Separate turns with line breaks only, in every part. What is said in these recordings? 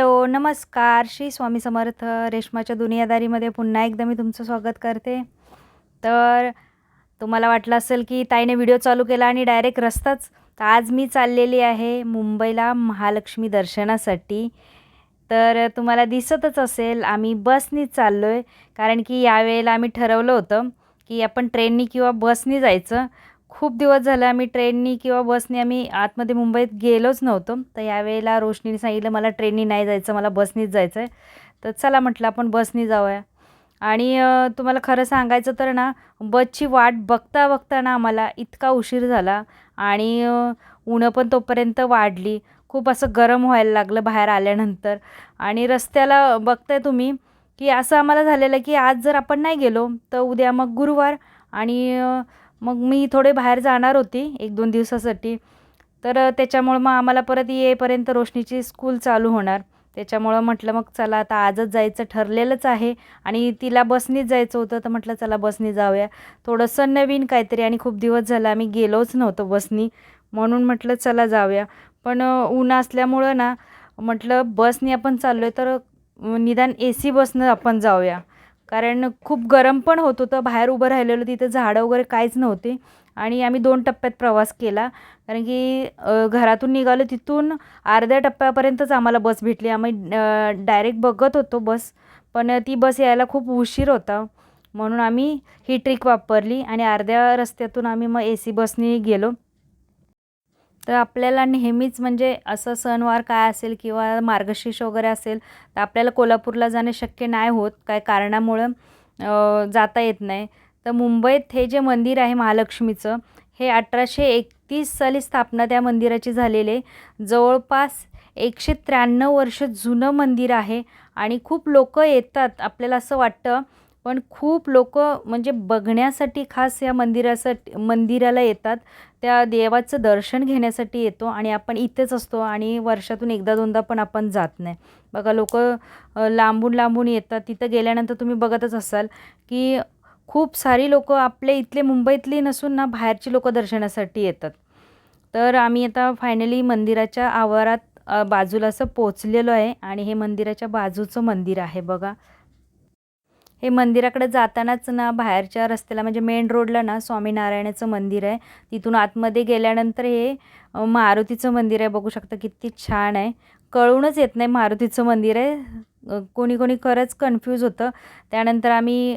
Hello नमस्कार. श्री स्वामी समर्थ रेशमाच्या दुनियादारीमध्ये पुन्हा एकदा मी तुमचं स्वागत करते. तर तुम्हाला वाटलं असेल की ताईने व्हिडिओ चालू केला आणि डायरेक्ट रस्ताच. तर आज मी चाललेली आहे मुंबईला महालक्ष्मी दर्शनासाठी. तर तुम्हाला दिसतच असेल आम्ही बसनीच चाललो आहे कारण की यावेळेला आम्ही ठरवलं होतं की आपण ट्रेननी किंवा बसनी जायचं. खूप दिवस झालं आम्ही ट्रेननी किंवा बसनी आम्ही आतमध्ये मुंबईत गेलोच नव्हतो. तर यावेळेला रोशनीने सांगितलं मला ट्रेननी नाही जायचं मला बसनीच जायचं आहे तर चला म्हटलं आपण बसनी जाऊया. आणि तुम्हाला खरं सांगायचं तर ना बसची वाट बघता बघता ना आम्हाला इतका उशीर झाला आणि अ, उन्हं पण तोपर्यंत वाढली. खूप असं गरम व्हायला लागलं बाहेर आल्यानंतर. आणि रस्त्याला बघताय तुम्ही की असं आम्हाला झालेलं की आज जर आपण नाही गेलो तर उद्या मग गुरुवार. आणि मग मी थोडे बाहेर जाणार होती एक दोन दिवसासाठी. तर त्याच्यामुळं मग आम्हाला परत येईपर्यंत रोशनीची स्कूल चालू होणार. त्याच्यामुळं म्हटलं मग चला आता आजच जायचं ठरलेलंच आहे आणि तिला बसनीच जायचं होतं तर म्हटलं चला बसनी जाऊया. थोडंसं नवीन काहीतरी आणि खूप दिवस झालं आम्ही गेलोच नव्हतो बसनी म्हणून म्हटलं चला जाऊया. पण ऊन असल्यामुळं ना म्हटलं बसनी आपण चाललो आहे तर निदान ए सी बसनं आपण जाऊया. कारण खूप गरम पण होत होतं. बाहेर उभं राहिलेलं तिथं झाडं वगैरे काहीच नव्हते. आणि आम्ही दोन टप्प्यात प्रवास केला. कारण की घरातून निघालो तिथून अर्ध्या टप्प्यापर्यंतच आम्हाला बस भेटली. आम्ही डायरेक्ट बघत होतो बस. पण ती बस यायला खूप उशीर होता. म्हणून आम्ही ही ट्रिक वापरली आणि अर्ध्या रस्त्यातून आम्ही मग ए सी बसने गेलो. तर आपल्याला नेहमीच म्हणजे असं सणवार काय असेल किंवा मार्गशीर्ष वगैरे असेल तर आपल्याला कोल्हापूरला जाणे शक्य नाही होत. काय कारणामुळं जाता येत नाही. तर मुंबईत हे जे मंदिर आहे महालक्ष्मीचं हे अठराशे एकतीस साली स्थापना त्या मंदिराची झालेली. आहे जवळपास एकशे त्र्याण्णव वर्ष जुनं मंदिर आहे आणि खूप लोक येतात आपल्याला असं वाटतं. पण खूप लोक म्हणजे बघण्यासाठी खास या मंदिरासाठी मंदिराला येतात. त्या देवाचं दर्शन घेण्यासाठी येतो आणि आपण इथेच असतो आणि वर्षातून एकदा दोनदा पण आपण जात नाही. बघा लोक लांबून लांबून येतात. तिथं गेल्यानंतर तुम्ही बघतच असाल की खूप सारी लोक आपले इथले मुंबईतली नसून ना बाहेरची लोक दर्शनासाठी येतात. तर आम्ही आता फायनली मंदिराच्या आवारात बाजूला असं पोचलेलो आहे आणि हे मंदिराच्या बाजूचं मंदिर आहे बघा. हे मंदिराकडे जातानाच ना बाहेरच्या रस्त्याला म्हणजे मेन रोडला ना स्वामीनारायणाचं मंदिर आहे. तिथून आतमध्ये गेल्यानंतर हे मारुतीचं मंदिर आहे. बघू शकता किती छान आहे. कळूनच येत नाही मारुतीचं मंदिर आहे. कोणी कोणी खरंच कन्फ्यूज होतं. त्यानंतर आम्ही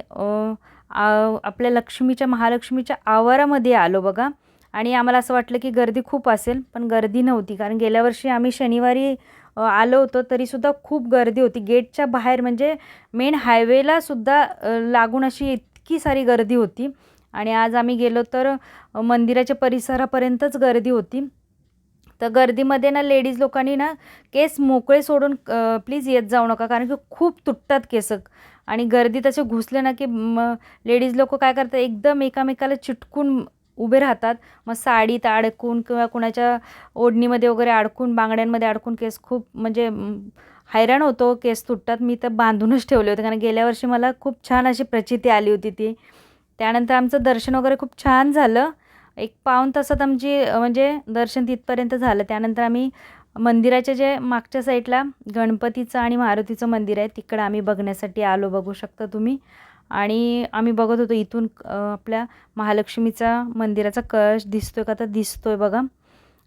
आपल्या लक्ष्मीच्या महालक्ष्मीच्या आवारामध्ये आलो बघा. आणि आम्हाला असं वाटलं की गर्दी खूप असेल पण गर्दी नव्हती. कारण गेल्या वर्षी आम्ही शनिवारी आलो होतो तरीसुद्धा खूप गर्दी होती. गेटच्या बाहेर म्हणजे मेन हायवेलासुद्धा लागून अशी इतकी सारी गर्दी होती. आणि आज आम्ही गेलो तर मंदिराच्या परिसरापर्यंतच गर्दी होती. तर गर्दीमध्ये ना लेडीज लोकांनी ना केस मोकळे सोडून प्लीज येत जाऊ नका. कारण की खूप तुटतात केस. आणि गर्दीत असे घुसले ना की मग लेडीज लोक काय करतात एकदम एकामेकाला चिटकून उभे राहतात. मग साडीत अडकून किंवा कुणाच्या ओढणीमध्ये वगैरे अडकून बांगड्यांमध्ये अडकून केस खूप म्हणजे हैराण होतो. केस तुटतात. मी तर बांधूनच ठेवले होते. कारण गेल्या वर्षी मला खूप छान अशी प्रचिती आली होती ती. त्यानंतर आमचं दर्शन वगैरे खूप छान झालं. एक पाऊण तासात आमची म्हणजे दर्शन तिथपर्यंत झालं. त्यानंतर आम्ही मंदिराच्या जे मागच्या साईडला गणपतीचं आणि मारुतीचं मंदिर आहे तिकडं आम्ही बघण्यासाठी आलो. बघू शकता तुम्ही. आणि आम्ही बघत होतो इथून आपल्या महालक्ष्मीचा मंदिराचा कळश आहे का? तर दिसतो आहे बघा.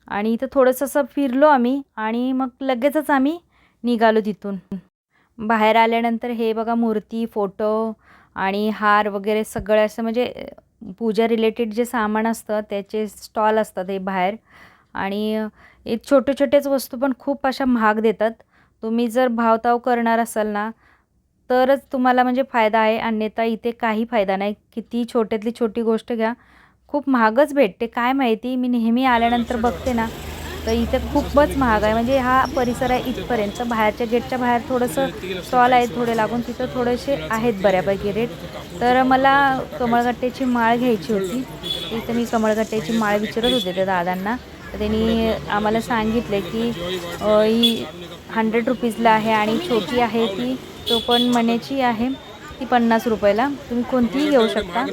आणि इथं थोडंसं असं फिरलो आम्ही आणि मग लगेचच आम्ही निघालो तिथून. बाहेर आल्यानंतर हे बघा मूर्ती फोटो आणि हार वगैरे सगळं असं म्हणजे पूजा रिलेटेड जे सामान असतं त्याचे स्टॉल असतात हे बाहेर. आणि हे छोटे छोटेच वस्तू पण खूप अशा महाग देतात. तुम्ही जर भावताव करणार असाल ना तरच तुम्हाला म्हणजे फायदा आहे अन्यथा इथे काही फायदा नाही. किती छोट्यातली छोटी गोष्ट घ्या. खूप महागच भेटते. काय माहिती? मी नेहमी आल्यानंतर बघते ना. तर इथे खूपच महाग आहे. म्हणजे हा परिसर आहे इथपर्यंत. बाहेरच्या गेटच्या बाहेर थोडंसं स्टॉल आहे थोडे लागून. तिथं थोडेसे आहेत बऱ्यापैकी रेट. तर मला कमळगट्ट्याची माळ घ्यायची होती. इथं मी कमळगट्ट्याची माळ विचारत होते त्या दादांना. तर त्यांनी आम्हाला सांगितले की ही हंड्रेड रुपीजला आहे आणि छोटी आहे ती तो पण मण्याची आहे ती पन्नास रुपयाला. तुम्ही कोणतीही घेऊ शकता.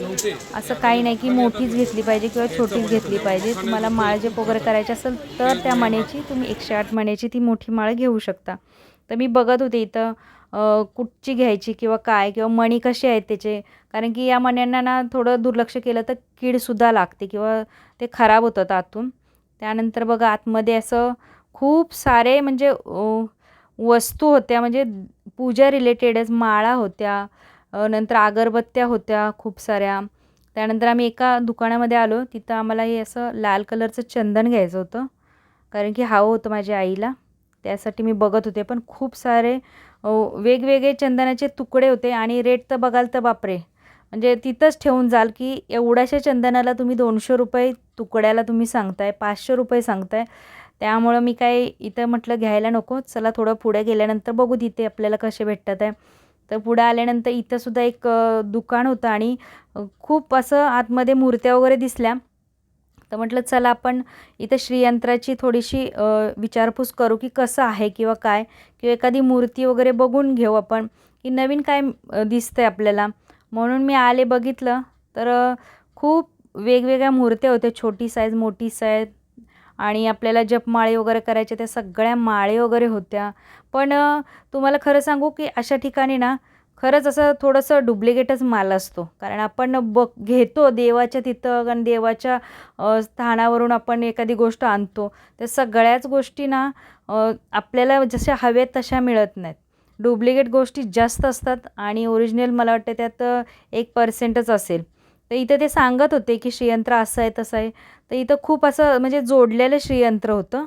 असं काही नाही की मोठीच घेतली पाहिजे किंवा छोटीच घेतली पाहिजे. तुम्हाला माळ जे वगैरे करायची असेल तर त्या मण्याची तुम्ही एकशे आठ मण्याची ती मोठी माळ घेऊ शकता. तर मी बघत होते इथं कुठची घ्यायची किंवा काय किंवा मणी कसे आहेत त्याचे. कारण की या मण्यांना ना थोडं दुर्लक्ष केलं तर कीडसुद्धा लागते किंवा ते खराब होतात आतून. त्यानंतर बघा आतमध्ये असं खूप सारे म्हणजे वस्तू होत्या. म्हणजे पूजा रिलेटेडच माळा होत्या नंतर अगरबत्त्या होत्या खूप साऱ्या. त्यानंतर आम्ही एका दुकानामध्ये आलो तिथं आम्हाला हे असं लाल कलरचं चंदन घ्यायचं होतं कारण की हवं होतं माझ्या आईला. त्यासाठी मी बघत होते पण खूप सारे वेगवेगळे चंदनाचे तुकडे होते आणि रेट तर बघाल तर बापरे. म्हणजे तिथंच ठेवून जाल की एवढ्याशा चंदनाला तुम्ही दोनशे रुपये तुकड्याला तुम्ही सांगताय पाचशे रुपये सांगताय. त्यामुळं मी काय इथं म्हटलं घ्यायला नको चला थोडं पुढे गेल्यानंतर बघू तिथे आपल्याला कसे भेटतात आहे. तर पुढे आल्यानंतर इथंसुद्धा एक दुकान होतं आणि खूप असं आतमध्ये मूर्त्या वगैरे दिसल्या. तर म्हटलं चला आपण इथं श्रीयंत्राची थोडीशी विचारपूस करू की कसं आहे किंवा काय? किंवा एखादी मूर्ती वगैरे बघून घेऊ आपण की नवीन काय दिसतं आहे आपल्याला? म्हणून मी आले बघितलं. तर खूप वेगवेगळ्या मूर्त्या होत्या छोटी साईज मोठी साईज आणि आपल्याला जपमाळे वगैरे करायचे त्या सगळ्या माळे वगैरे होत्या. पण तुम्हाला खरं सांगू की अशा ठिकाणी ना खरंच असं थोडंसं डुप्लिकेटच माल असतो. कारण आपण बघ घेतो देवाच्या तिथं कारण देवाच्या स्थानावरून आपण एखादी गोष्ट आणतो. त्या सगळ्याच गोष्टी ना आपल्याला जशा हव्यात तशा मिळत नाहीत. डुप्लिकेट गोष्टी जास्त असतात आणि ओरिजिनल मला वाटतं त्यात एक पर्सेंटच असेल. तर इथं ते सांगत होते की श्रीयंत्र असं आहे तसं आहे. तर इथं खूप असं म्हणजे जोडलेलं श्रीयंत्र होतं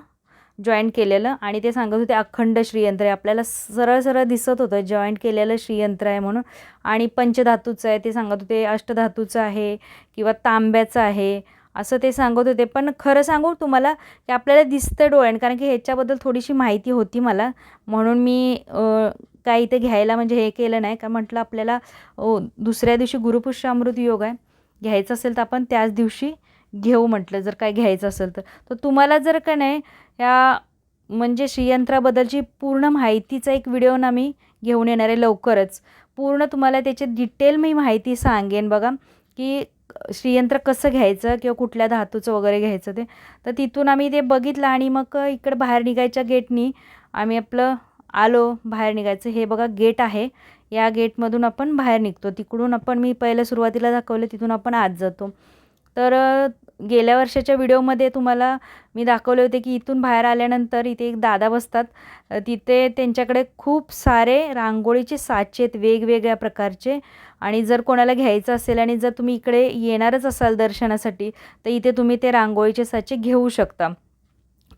जॉईंट केलेलं. आणि ते सांगत होते अखंड श्रीयंत्र आहे. आपल्याला सरळ सरळ दिसत होतं जॉईंट केलेलं श्रीयंत्र आहे म्हणून. आणि पंचधातूचं आहे ते सांगत होते अष्टधातूचं आहे किंवा तांब्याचं आहे असं ते सांगत होते. पण खरं सांगू तुम्हाला की आपल्याला दिसतं डोळ्यान कारण की ह्याच्याबद्दल थोडीशी माहिती होती मला. म्हणून मी काही इथे घ्यायला म्हणजे हे केलं नाही. का म्हटलं आपल्याला दुसऱ्या दिवशी गुरुपुष्य अमृत योग आहे. घ्यायचं असेल तर आपण त्याच दिवशी घेऊ म्हटलं जर काय घ्यायचं असेल तर. तर तुम्हाला जर का नाही या म्हणजे श्रीयंत्राबद्दलची पूर्ण माहितीचा एक व्हिडिओ ना मी घेऊन येणार आहे लवकरच. पूर्ण तुम्हाला त्याची डिटेल मी माहिती सांगेन बघा की श्रीयंत्र कसं घ्यायचं किंवा कुठल्या धातूचं वगैरे घ्यायचं ते. तर तिथून आम्ही ते बघितलं आणि मग इकडं बाहेर निघायच्या गेटनी आम्ही आपलं आलो बाहेर निघायचं. हे बघा गेट आहे. या गेटमधून आपण बाहेर निघतो. तिकडून आपण मी पहिलं सुरुवातीला दाखवलं तिथून आपण आत जातो. तर गेल्या वर्षाच्या व्हिडिओमध्ये तुम्हाला मी दाखवले होते की इथून बाहेर आल्यानंतर इथे एक दादा बसतात. तिथे त्यांच्याकडे खूप सारे रांगोळीचे साचे आहेत वेगवेगळ्या प्रकारचे. आणि जर कोणाला घ्यायचं असेल आणि जर तुम्ही इकडे येणारच असाल दर्शनासाठी तर इथे तुम्ही ते रांगोळीचे साचे घेऊ शकता.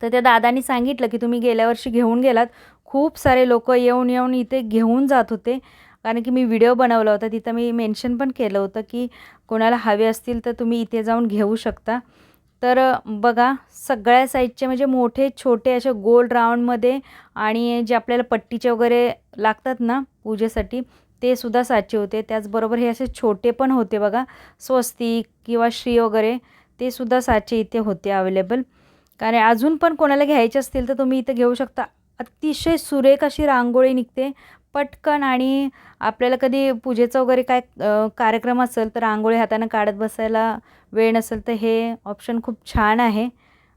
तर त्या दादानी सांगितलं की तुम्ही गेल्या वर्षी घेऊन गेलात खूप सारे लोक येऊन येऊन इथे घेऊन जात होते. कारण की मी व्हिडिओ बनवला होता तिथं मी मेन्शन पण केलं होतं की कोणाला हवे असतील तर तुम्ही इथे जाऊन घेऊ शकता. तर बघा सगळ्या साईजचे म्हणजे मोठे छोटे असे गोल राऊंडमध्ये आणि जे आपल्याला पट्टीचे वगैरे लागतात ना पूजेसाठी ते सुद्धा साचे होते. त्याचबरोबर हे असे छोटे पण होते बघा स्वस्तिक किंवा श्री वगैरे ते सुद्धा साचे इथे होते अवेलेबल कारण अजून पण कोणाला घ्यायचे असतील तर तुम्ही इथं घेऊ शकता. अतिशय सुरेख अशी रांगोळी निघते. पटकन आणि आपल्याला कधी पूजेचं वगैरे काय कार्यक्रम असेल तर रांगोळी हातानं काढत बसायला वेळ नसेल तर हे ऑप्शन खूप छान आहे.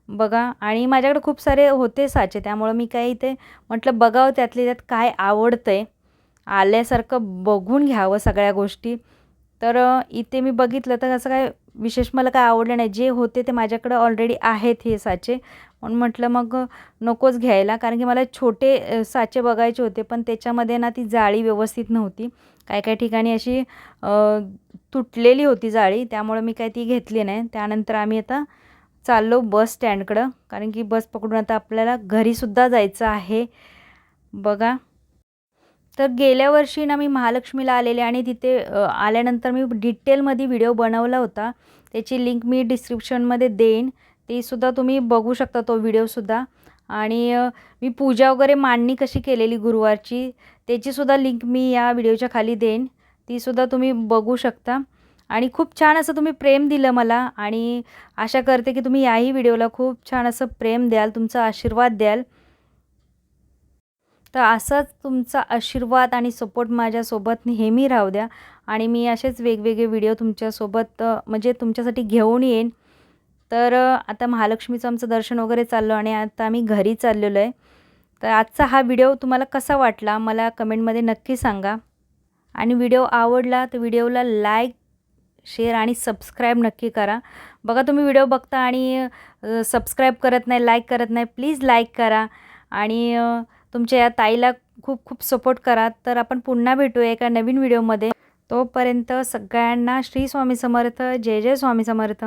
बघा आणि माझ्याकडे खूप सारे होते साचे त्यामुळं मी काय इथे म्हटलं बघावं त्यातले त्यात काय आवडतं आहे आल्यासारखं बघून घ्यावं सगळ्या गोष्टी. तर इथे मी बघितलं तर असं काय विशेष मला काय आवडलं नाही. जे होते ते माझ्याकडं ऑलरेडी आहेत हे साचे. म्हणून म्हटलं मग नकोच घ्यायला. कारण की मला छोटे साचे बघायचे होते पण त्याच्यामध्ये ना ती जाळी व्यवस्थित नव्हती. काय काय ठिकाणी अशी तुटलेली होती जाळी त्यामुळं मी काय ती घेतली नाही. त्यानंतर आम्ही आता चाललो बस स्टँडकडं कारण की बस पकडून आता आपल्याला घरीसुद्धा जायचं आहे. बघा. तर गेल्या वर्षी ना मी महालक्ष्मीला आलेले आणि तिथे आल्यानंतर मी डिटेलमध्ये व्हिडिओ बनवला होता. त्याची लिंक मी डिस्क्रिप्शनमध्ये देईन. तीसुद्धा तुम्ही बघू शकता तो व्हिडिओसुद्धा आणि मी पूजा वगैरे मांडणी कशी केलेली गुरुवारची त्याचीसुद्धा लिंक मी या व्हिडिओच्या खाली देईन. तीसुद्धा तुम्ही बघू शकता. आणि खूप छान असं तुम्ही प्रेम दिलं मला आणि आशा करते की तुम्ही याही व्हिडिओला खूप छान असं प्रेम द्याल तुमचा आशीर्वाद द्याल. तर असाच तुमचा आशीर्वाद आणि सपोर्ट माझ्यासोबत नेहमी राहू द्या. आणि मी असेच वेगवेगळे व्हिडिओ तुमच्यासोबत म्हणजे तुमच्यासाठी घेऊन येईन. तर आता महालक्ष्मीचं आमचं दर्शन वगैरे चाललं आणि आता आम्ही घरी चाललेलो आहे. तर आजचा हा व्हिडिओ तुम्हाला कसा वाटला मला कमेंटमध्ये नक्की सांगा. आणि व्हिडिओ आवडला तर व्हिडिओला लाईक शेअर आणि सबस्क्राईब नक्की करा. बघा तुम्ही व्हिडिओ बघता आणि सबस्क्राईब करत नाही लाईक करत नाही प्लीज लाईक करा. आणि तुमच्या या ताईला खूप खूप सपोर्ट करा. तर आपण पुन्हा भेटूया एका नवीन व्हिडिओमध्ये. तोपर्यंत सगळ्यांना श्री स्वामी समर्थ जय जय स्वामी समर्थ.